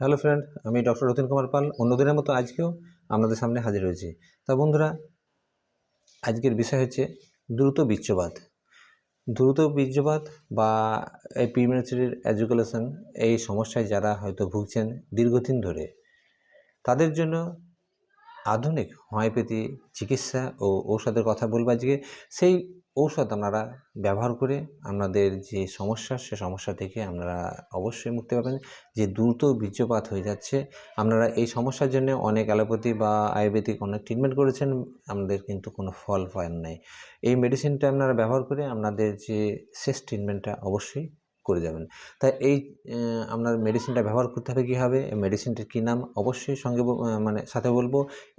Hello friend, আমি doctor Ratin Kumar Pal. অন্যদিনের মতো আজকেও আপনাদের সামনে হাজির হয়েছি। তা বন্ধুরা, আজকের বিষয় হচ্ছে দ্রুত বীর্যপাত। দ্রুত বীর্যপাত বা এই প্রিমেচুরির এজুকেশন এই সমস্যায় যারা হয়তো ভুগছেন দীর্ঘদিন ধরে, তাদের জন্য আধুনিক হোমিওপ্যাথি চিকিৎসা ও ঔষধের কথা বলব আজকে। সেই ঔষধ আপনারা ব্যবহার করে আপনাদের যে সমস্যা, সে সমস্যা থেকে আপনারা অবশ্যই মুক্তি পাবেন। যে দ্রুত বীর্যপাত হয়ে যাচ্ছে, আপনারা এই সমস্যার জন্য অনেক অ্যালোপ্যাথি বা আয়ুর্বেদিক অনেক ট্রিটমেন্ট করেছেন, আমাদের কিন্তু কোনো ফল পান নাই। এই মেডিসিনটা আপনারা ব্যবহার করে আপনাদের যে শেষ ট্রিটমেন্টটা অবশ্যই করে যাবেন। তাই এই আপনার মেডিসিনটা ব্যবহার করতে হবে কীভাবে? এই মেডিসিনটির কী নাম? অবশ্যই সঙ্গে মানে সাথে বলব।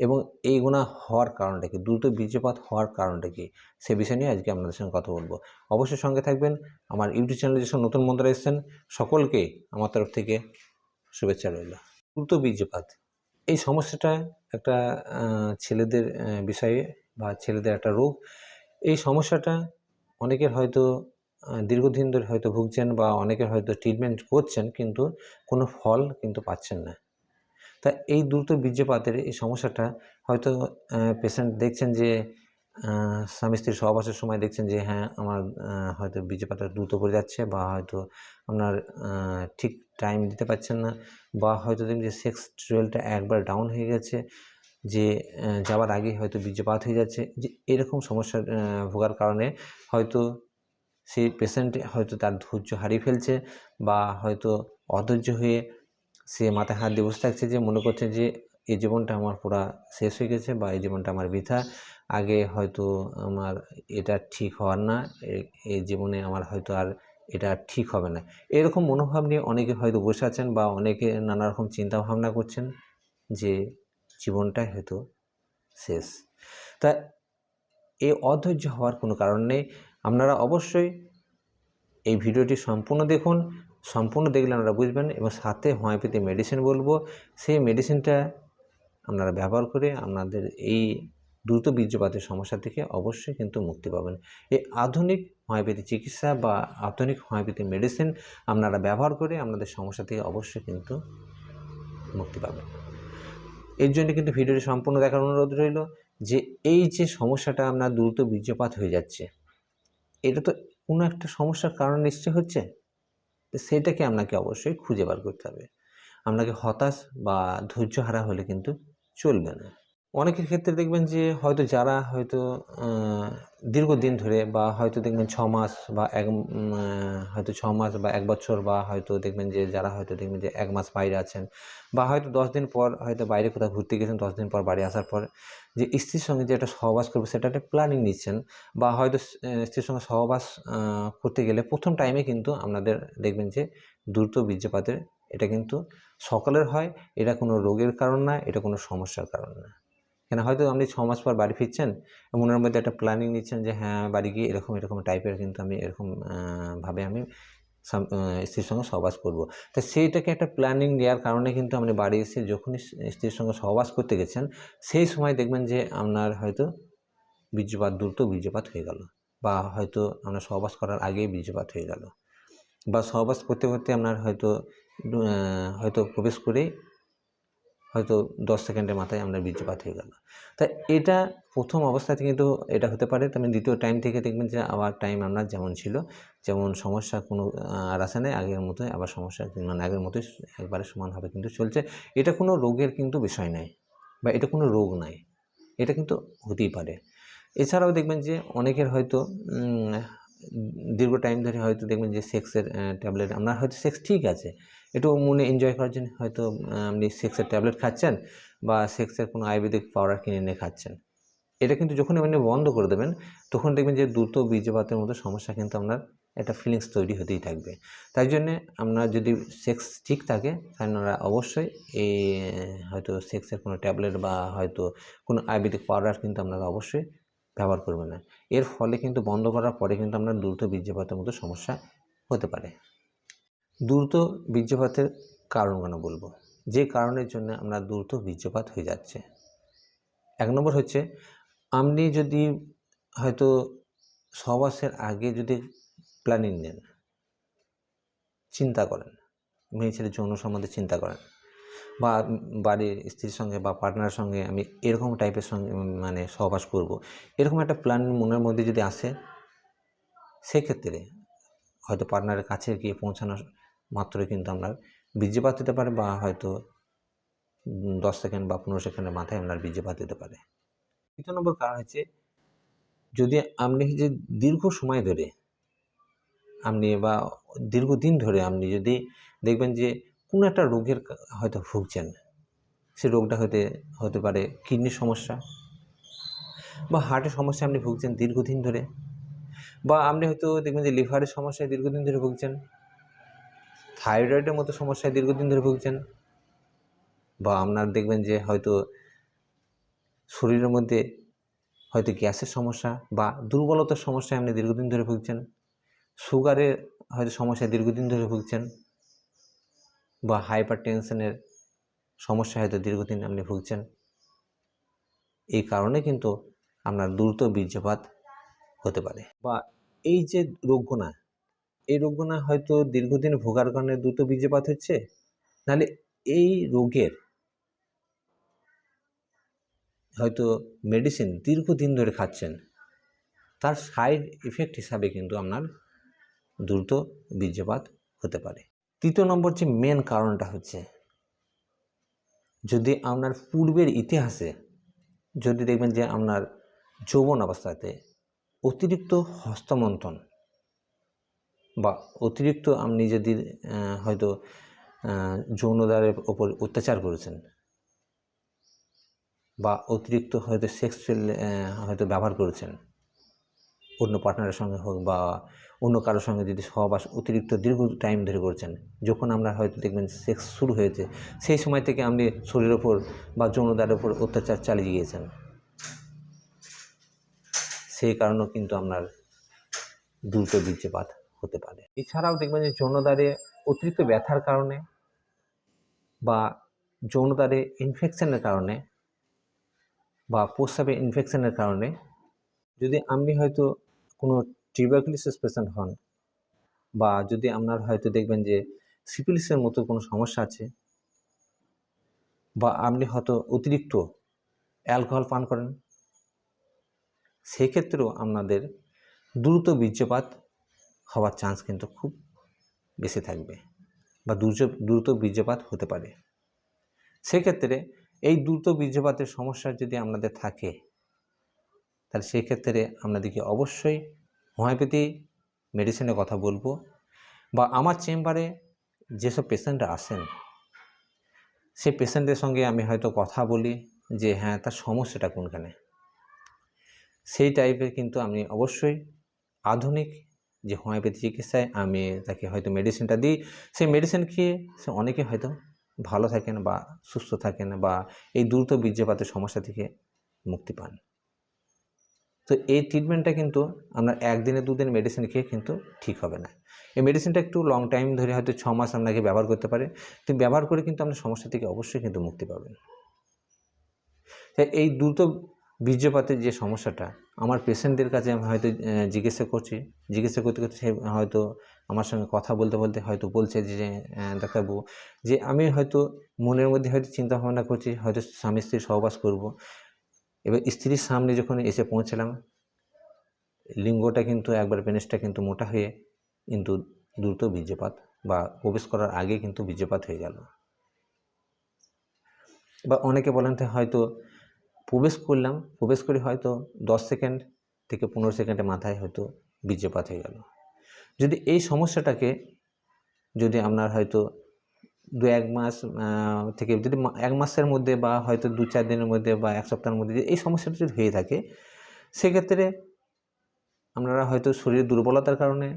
এবং এই এইগুলা হওয়ার কারণটা কি? দ্রুত বীর্যপাত হওয়ার কারণটা কি? সে বিষয় নিয়ে আজকে আপনাদের সঙ্গে কথা বলব। অবশ্যই সঙ্গে থাকবেন। আমার ইউটিউব চ্যানেলে যেসব নতুন বন্ধুরা এসেছেন, সকলকে আমার তরফ থেকে শুভেচ্ছা রইল। দ্রুত বীর্যপাত। এই সমস্যাটা একটা ছেলেদের বিষয়ে বা ছেলেদের একটা রোগ। এই সমস্যাটা অনেকের হয়তো দীর্ঘদিন ধরে হয়তো ভুগছেন বা অনেকের হয়তো ট্রিটমেন্ট করছেন, কিন্তু কোনো ফল কিন্তু পাচ্ছেন না। তা এই দ্রুত বীর্যপাতের এই সমস্যাটা হয়তো পেশেন্ট দেখছেন যে স্বামী স্ত্রীর সহবাসের সময় দেখছেন যে হ্যাঁ আমার হয়তো বীর্যপাতটা দ্রুত করে যাচ্ছে বা হয়তো আপনার ঠিক টাইম দিতে পারছেন না বা হয়তো দেখবেন যে সেক্স টুয়েলটা একবার ডাউন হয়ে গেছে, যে যাওয়ার আগে হয়তো বীর্যপাত হয়ে যাচ্ছে। যে, এরকম সমস্যা ভোগার কারণে হয়তো সেই পেশেন্ট হয়তো তার ধৈর্য হারিয়ে ফেলছে বা হয়তো অধৈর্য হয়ে সে মাথায় হাত দিয়ে বসে থাকছে যে মনে করছে যে এই জীবনটা আমার পুরা শেষ হয়ে গেছে বা এই জীবনটা আমার বৃথা। আগে হয়তো আমার এটা ঠিক হওয়ার না এই জীবনে আমার হয়তো আর এটা ঠিক হবে না। এরকম মনোভাব নিয়ে অনেকে হয়তো বসে আছেন বা অনেকে নানা রকম চিন্তা ভাবনা করছেন যে জীবনটাই হয়তো শেষ। তা এই অধৈর্য হওয়ার কোনো কারণ নেই। আপনারা অবশ্যই এই ভিডিওটি সম্পূর্ণ দেখুন, সম্পূর্ণ দেখলে আপনারা বুঝবেন এবং সাথে হোমিওপ্যাথি মেডিসিন বলব। সেই মেডিসিনটা আপনারা ব্যবহার করে আপনাদের এই দ্রুত বীর্যপাতের সমস্যা থেকে অবশ্যই কিন্তু মুক্তি পাবেন। এই আধুনিক হোমিওপ্যাথি চিকিৎসা বা আধুনিক হোমিওপ্যাথি মেডিসিন আপনারা ব্যবহার করে আপনাদের সমস্যা থেকে অবশ্যই কিন্তু মুক্তি পাবেন। এর জন্য কিন্তু ভিডিওটি সম্পূর্ণ দেখার অনুরোধ রইল যে এই যে সমস্যাটা আপনার দ্রুত বীর্যপাত হয়ে যাচ্ছে, এটা তো কোনো একটা সমস্যার কারণ নিশ্চয় হচ্ছে? সেটাকে আপনাকে অবশ্যই খুঁজে বার করতে হবে। আপনাকে হতাশ বা ধৈর্য হারা হলে কিন্তু চলবে না। অনেকের ক্ষেত্রে দেখবেন যে হয়তো যারা হয়তো দীর্ঘদিন ধরে বা হয়তো দেখবেন ছ মাস বা এক হয়তো ছ মাস বা এক বছর বা হয়তো দেখবেন যে যারা হয়তো দেখবেন যে এক মাস বাইরে আছেন বা হয়তো দশ দিন পর হয়তো বাইরে কোথাও ঘুরতে গেছেন, দশ দিন পর বাড়ি আসার পর যে স্ত্রীর সঙ্গে যে একটা সহবাস করবে সেটা একটা প্ল্যানিং নিচ্ছেন বা হয়তো স্ত্রীর সঙ্গে সহবাস করতে গেলে প্রথম টাইমে কিন্তু আপনাদের দেখবেন যে দ্রুত বীর্যপাতের এটা কিন্তু সকালের হয়। এটা কোনো রোগের কারণ না, এটা কোনো সমস্যার কারণ না। কেন? হয়তো আপনি ছ মাস পর বাড়ি ফিরছেন মনের মধ্যে একটা প্ল্যানিং নিচ্ছেন যে হ্যাঁ বাড়ি গিয়ে এরকম এরকম টাইপের কিন্তু আমি এরকম ভাবে আমি স্ত্রীর সঙ্গে সহবাস করব। তা সেইটাকে একটা প্ল্যানিং নেওয়ার কারণে কিন্তু আপনি বাড়ি এসে যখনই স্ত্রীর সঙ্গে সহবাস করতে গেছেন, সেই সময় দেখবেন যে, আপনার হয়তো বীর্যপাত দ্রুত বীর্যপাত হয়ে গেল বা হয়তো আপনার সহবাস করার আগেই বীর্যপাত হয়ে গেল। বা সহবাস করতে করতে আপনার হয়তো হয়তো প্রবেশ করেই হয়তো দশ সেকেন্ডের মাথায় আপনার বীর্যপাত হয়ে গেল। তা এটা প্রথম অবস্থাতে কিন্তু এটা হতে পারে, তবে দ্বিতীয় টাইম থেকে দেখবেন যে আবার টাইম আপনার যেমন ছিল, যেমন সমস্যা কোনো আর আসে নাই, আগের মতোই আবার সমস্যা মানে আগের মতোই একবারে সমানভাবে কিন্তু চলছে। এটা কোনো রোগের কিন্তু বিষয় নাই বা এটা কোনো রোগ নাই, এটা কিন্তু হতেই পারে। এছাড়াও দেখবেন যে অনেকের হয়তো দীর্ঘ টাইম ধরে হয়তো দেখবেন যে সেক্সের ট্যাবলেট আপনার হয়তো সেক্স ঠিক আছে। একটু মনে এনজয় করার জন্য হয়তো আপনি সেক্সের ট্যাবলেট খাচ্ছেন বা সেক্সের কোনো আয়ুর্বেদিক পাউডার কিনে এনে খাচ্ছেন। এটা কিন্তু যখন আপনি বন্ধ করে দেবেন, তখন দেখবেন যে দ্রুত বীর্যপাতের মতো সমস্যা কিন্তু আপনার একটা ফিলিংস তৈরি হতেই থাকবে। তাই জন্যে আপনার যদি সেক্স ঠিক থাকে, তাহলে আপনারা অবশ্যই এই হয়তো সেক্সের কোনো ট্যাবলেট বা হয়তো কোনো আয়ুর্বেদিক পাউডার কিন্তু আপনারা অবশ্যই ব্যবহার করবেন না। এর ফলে কিন্তু বন্ধ করার পরে কিন্তু আপনার দ্রুত বীর্যপাতের মতো সমস্যা হতে পারে। দ্রুত বীর্যপাতের কারণ কেন বলব? যে কারণের জন্য আমরা দ্রুত বীর্যপাত হয়ে যাচ্ছে। এক নম্বর হচ্ছে, আপনি যদি হয়তো সহবাসের আগে যদি প্ল্যানিং নেন, চিন্তা করেন, মেয়ে ছেলে যৌন সম্বন্ধে চিন্তা করেন বা বাড়ির স্ত্রীর সঙ্গে বা পার্টনারের সঙ্গে আমি এরকম টাইপের সঙ্গে মানে সহবাস করব। এরকম একটা প্ল্যান মনের মধ্যে যদি আসে, সেক্ষেত্রে হয়তো পার্টনারের কাছে গিয়ে পৌঁছানোর মাত্রই কিন্তু আপনার বীর্যপাত হতে পারে বা হয়তো দশ সেকেন্ড বা পনেরো সেকেন্ডের মাথায় আপনার বীর্যপাত হতে পারে। তৃতীয় নম্বর কারণ হচ্ছে, যদি আপনি যে দীর্ঘ সময় ধরে, আপনি বা দীর্ঘদিন ধরে আপনি যদি দেখবেন যে কোনো একটা রোগের হয়তো ভুগছেন। সে রোগটা হতে হতে পারে কিডনির সমস্যা বা হার্টের সমস্যা আপনি ভুগছেন দীর্ঘদিন ধরে বা আপনি হয়তো দেখবেন যে লিভারের সমস্যায় দীর্ঘদিন ধরে ভুগছেন, থাইরয়েডের মতো সমস্যায় দীর্ঘদিন ধরে ভুগছেন বা আপনার দেখবেন যে হয়তো শরীরের মধ্যে হয়তো গ্যাসের সমস্যা বা দুর্বলতার সমস্যায় আপনি দীর্ঘদিন ধরে ভুগছেন, সুগারের হয়তো সমস্যায় দীর্ঘদিন ধরে ভুগছেন বা হাইপার টেনশনের সমস্যা হয়তো দীর্ঘদিন আপনি ভুগছেন। এই কারণে কিন্তু আপনার দ্রুত বীর্যপাত হতে পারে। বা এই যে রোগগুনা, এই রোগগুনা হয়তো দীর্ঘদিন ভোগার কারণে দ্রুত বীর্যপাত হচ্ছে। নাহলে এই রোগের হয়তো মেডিসিন দীর্ঘদিন ধরে খাচ্ছেন, তার সাইড ইফেক্ট হিসাবে কিন্তু আপনার দ্রুত বীর্যপাত হতে পারে। তৃতীয় নম্বর যে মেন কারণটা হচ্ছে, যদি আপনার পূর্বের ইতিহাসে, যদি দেখবেন যে আপনার যৌবন অবস্থাতে অতিরিক্ত হস্তমন্থন বা অতিরিক্ত আপনি যদি হয়তো যৌনদারের ওপর অত্যাচার করেছেন বা অতিরিক্ত হয়তো সেক্সুয়াল হয়তো ব্যবহার করেছেন, অন্য পার্টনারের সঙ্গে হোক বা অন্য কারোর সঙ্গে যদি সহবাস অতিরিক্ত দীর্ঘ টাইম ধরে করছেন, যখন আমরা হয়তো দেখবেন সেক্স শুরু হয়েছে, সেই সময় থেকে আপনি শরীরের ওপর বা যৌনদারের ওপর অত্যাচার চালিয়ে গিয়েছেন। সেই কারণেও কিন্তু আপনার দ্রুত বীর্যপাত হতে পারে। এছাড়াও দেখবেন যে যৌনদারে অতিরিক্ত ব্যথার কারণে বা যৌনদারে ইনফেকশনের কারণে বা প্রস্রাবে ইনফেকশনের কারণে যদি আপনি হয়তো কোনো টিউবারকুলোসিস পেশেন্ট হন। বা যদি আপনার হয়তো দেখবেন যে সিপিলিসের মতো কোনো সমস্যা আছে, বা আপনি হয়তো অতিরিক্ত অ্যালকোহল পান করেন, সেক্ষেত্রেও আপনাদের দ্রুত বীর্যপাত হওয়ার চান্স কিন্তু খুব বেশি থাকবে বা দ্রুত দ্রুত বীর্যপাত হতে পারে। সেক্ষেত্রে এই দ্রুত বীর্যপাতের সমস্যা যদি আপনাদের থাকে, তাহলে সেক্ষেত্রে আপনাদেরকে অবশ্যই হোমিওপ্যাথি মেডিসিনের কথা বলব বা আমার চেম্বারে যেসব পেশেন্টরা আসেন সেই পেশেন্টদের সঙ্গে আমি হয়তো কথা বলি যে হ্যাঁ তার সমস্যাটা কোনখানে? সেই টাইপের কিন্তু আমি অবশ্যই আধুনিক যে হোমিওপ্যাথি চিকিৎসায় আমি তাকে হয়তো মেডিসিনটা দিই। সেই মেডিসিন খেয়ে সে অনেকে হয়তো ভালো থাকেন বা সুস্থ থাকেন বা এই দ্রুত বীর্যপাতের সমস্যা থেকে মুক্তি পান। তো এই ট্রিটমেন্টটা কিন্তু আপনার একদিনে দুদিন মেডিসিন খেয়ে কিন্তু ঠিক হবে না। এই মেডিসিনটা একটু লং টাইম ধরে হয়তো ছ মাস আপনাকে ব্যবহার করতে পারে, কিন্তু ব্যবহার করে কিন্তু আপনার সমস্যা থেকে অবশ্যই কিন্তু মুক্তি পাবেন। তাই এই দ্রুত বীর্যপাতের যে সমস্যাটা, আমার পেশেন্টদের কাছে আমি হয়তো জিজ্ঞাসা করছি। জিজ্ঞাসা করতে করতে সে হয়তো আমার সঙ্গে কথা বলতে বলতে হয়তো বলছে যে ডাক্তারবাবু, যে আমি হয়তো মনের মধ্যে হয়তো চিন্তা ভাবনা করছি, হয়তো স্বামী স্ত্রী সহবাস করব। এবার স্ত্রীর সামনে যখন এসে পৌঁছলাম, লিঙ্গটা কিন্তু একবার পেনিসটা কিন্তু মোটা হয়ে কিন্তু দ্রুত বীর্যপাত বা প্রবেশ করার আগে কিন্তু বীর্যপাত হয়ে গেল। বা অনেকে বলেন হয়তো প্রবেশ করলাম, প্রবেশ করে হয়তো দশ সেকেন্ড থেকে পনেরো সেকেন্ডের মাথায় হয়তো বীর্যপাত হয়ে গেল। যদি এই সমস্যাটাকে যদি আপনার হয়তো দু এক মাস থেকে যদি এক মাসের মধ্যে বা হয়তো দু চার দিনের মধ্যে বা এক সপ্তাহের মধ্যে এই সমস্যাটা যদি হয়ে থাকে, সেক্ষেত্রে আপনারা হয়তো শরীরের দুর্বলতার কারণে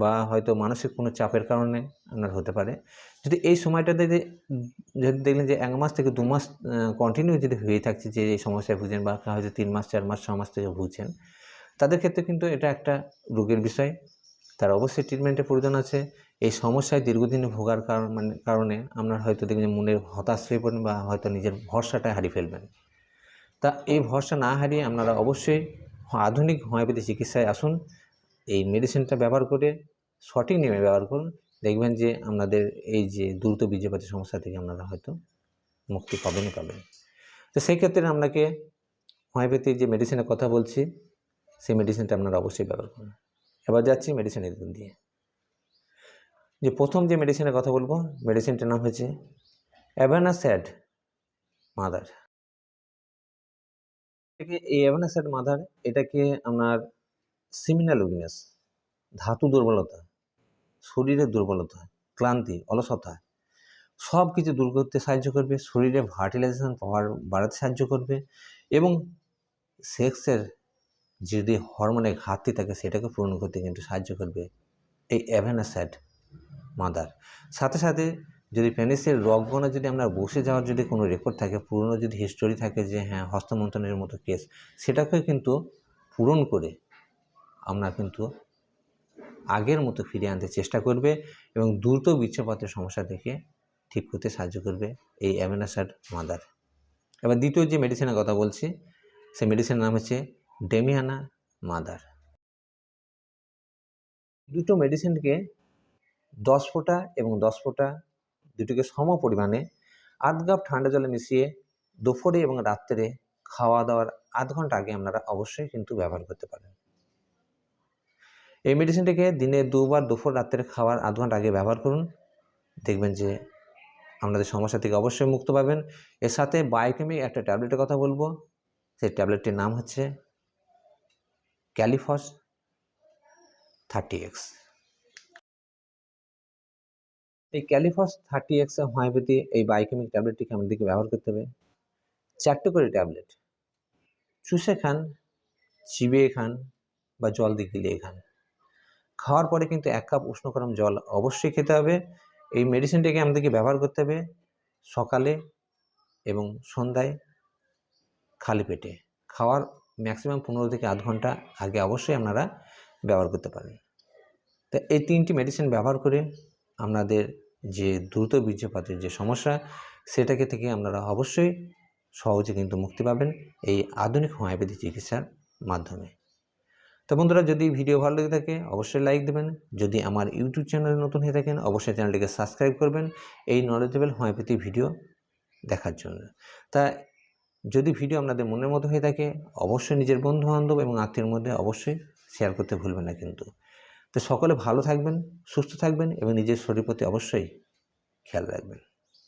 বা হয়তো মানসিক কোনো চাপের কারণে আপনার হতে পারে। যদি এই সময়টাতে যদি যদি দেখলেন যে এক মাস থেকে দু মাস কন্টিনিউ যদি হয়ে থাকছে যে, এই সমস্যায় ভুগছেন বা হয়তো তিন মাস, চার মাস, ছ মাস থেকে ভুগছেন, তাদের ক্ষেত্রে কিন্তু এটা একটা রোগের বিষয়। তার অবশ্যই ট্রিটমেন্টের প্রয়োজন আছে। এই সমস্যায় দীর্ঘদিন ভোগার কারণ মানে কারণে আপনার হয়তো দেখবেন মনের হতাশ হয়ে পড়েন বা হয়তো নিজের ভরসাটা হারিয়ে ফেলবেন। তা এই ভরসা না হারিয়ে আপনারা অবশ্যই আধুনিক হোমিওপ্যাথি চিকিৎসায় আসুন, এই মেডিসিনটা ব্যবহার করে, সঠিক নিয়মে ব্যবহার করুন। দেখবেন যে আপনাদের এই যে দ্রুত বীর্যপাতের সমস্যা থেকে আপনারা হয়তো মুক্তি পাবেনই পাবেন। তো সেই ক্ষেত্রে আপনাকে হোমিওপ্যাথির যে মেডিসিনের কথা বলছি, সেই মেডিসিনটা আপনারা অবশ্যই ব্যবহার করুন। এবার যাচ্ছি মেডিসিনের দিক দিয়ে। যে প্রথম যে মেডিসিনের কথা বলব মেডিসিনটার নাম হচ্ছে অ্যাভানাস্যাড মাদার এই অ্যাভানাস্যাড মাদার এটাকে আপনার সিমিনাল উইকনেস ধাতু দুর্বলতা, শরীরের দুর্বলতা, ক্লান্তি, অলসতা সব কিছু দূর করতে সাহায্য করবে, শরীরে ভার্টিলাইজেশন পাওয়ার বাড়াতে সাহায্য করবে এবং সেক্সের যদি হরমোনের ঘাটতি থাকে সেটাকে পূরণ করতে কিন্তু সাহায্য করবে এই অ্যাভেনাসাইড মাদার। সাথে সাথে যদি পেনিসের রগগণে যদি আমরা বসে যাওয়ার যদি কোনো রেকর্ড থাকে, পুরনো যদি হিস্টোরি থাকে যে হ্যাঁ হস্তমন্থনের মতো কেস সেটাকে কিন্তু পূরণ করে আমরা কিন্তু আগের মতো ফিরিয়ে আনতে চেষ্টা করবে এবং দ্রুত বিচ্ছপাতের সমস্যা থেকে ঠিক করতে সাহায্য করবে এই অ্যামিনাসাইড মাদার। এবার দ্বিতীয় যে মেডিসিনের কথা বলছি, সেই মেডিসিনের নাম হচ্ছে ডেমিয়ানা মাদার। দুটো মেডিসিনকে দশ ফোঁটা এবং দশ ফোঁটা দুটোকে সম পরিমাণে আধ কাপ ঠান্ডা জলে মিশিয়ে দুপুরে এবং রাত্রে খাওয়া দাওয়ার আধ ঘণ্টা আগে আপনারা অবশ্যই কিন্তু ব্যবহার করতে পারেন। এই মেডিসিনটিকে দিনে দুবার দুপুর রাত্রে খাওয়ার আধ ঘণ্টা আগে ব্যবহার করুন। দেখবেন যে আপনাদের সমস্যা থেকে অবশ্যই মুক্ত পাবেন। এর সাথে বায়োকেমিক একটা ট্যাবলেটের কথা বলব। সেই ট্যাবলেটটির নাম হচ্ছে ক্যালিফস থার্টি এক্স এই calc phos thirty X homeopathy এই বায়োকেমিক ট্যাবলেটটিকে আমাদেরকে ব্যবহার করতে হবে। চারটে করে ট্যাবলেট চুষে খান, চিবিয়ে খান বা জল দিয়ে গিলিয়ে খান। খাওয়ার পরে কিন্তু এক কাপ উষ্ণ গরম জল অবশ্যই খেতে হবে। এই মেডিসিনটাকে আমাদেরকে ব্যবহার করতে হবে সকালে এবং সন্ধ্যায় খালি পেটে। খাওয়ার ম্যাক্সিমাম পনেরো থেকে আধ ঘণ্টা আগে অবশ্যই আপনারা ব্যবহার করতে পারেন। তো এই তিনটি মেডিসিন ব্যবহার করে আপনাদের যে দ্রুত বীর্যপাতের যে সমস্যা, সেটাকে থেকে আপনারা অবশ্যই সহজে কিন্তু মুক্তি পাবেন এই আধুনিক হোমিওপ্যাথি চিকিৎসার মাধ্যমে। তো বন্ধুরা, যদি ভিডিও ভালো লেগে থাকে, অবশ্যই লাইক দেবেন। যদি আমার ইউটিউব চ্যানেলে নতুন হয়ে থাকেন, অবশ্যই চ্যানেলটিকে সাবস্ক্রাইব করবেন এই নলেজেবল হোমিওপ্যাথি ভিডিও দেখার জন্য। তা যদি ভিডিও আপনাদের মনের মতো হয়ে থাকে, অবশ্যই নিজের বন্ধু বান্ধব এবং আত্মীয়ের মধ্যে অবশ্যই শেয়ার করতে ভুলবেন না কিন্তু। তো সকলে ভালো থাকবেন সুস্থ থাকবেন এবং নিজের শরীর প্রতি অবশ্যই খেয়াল রাখবেন।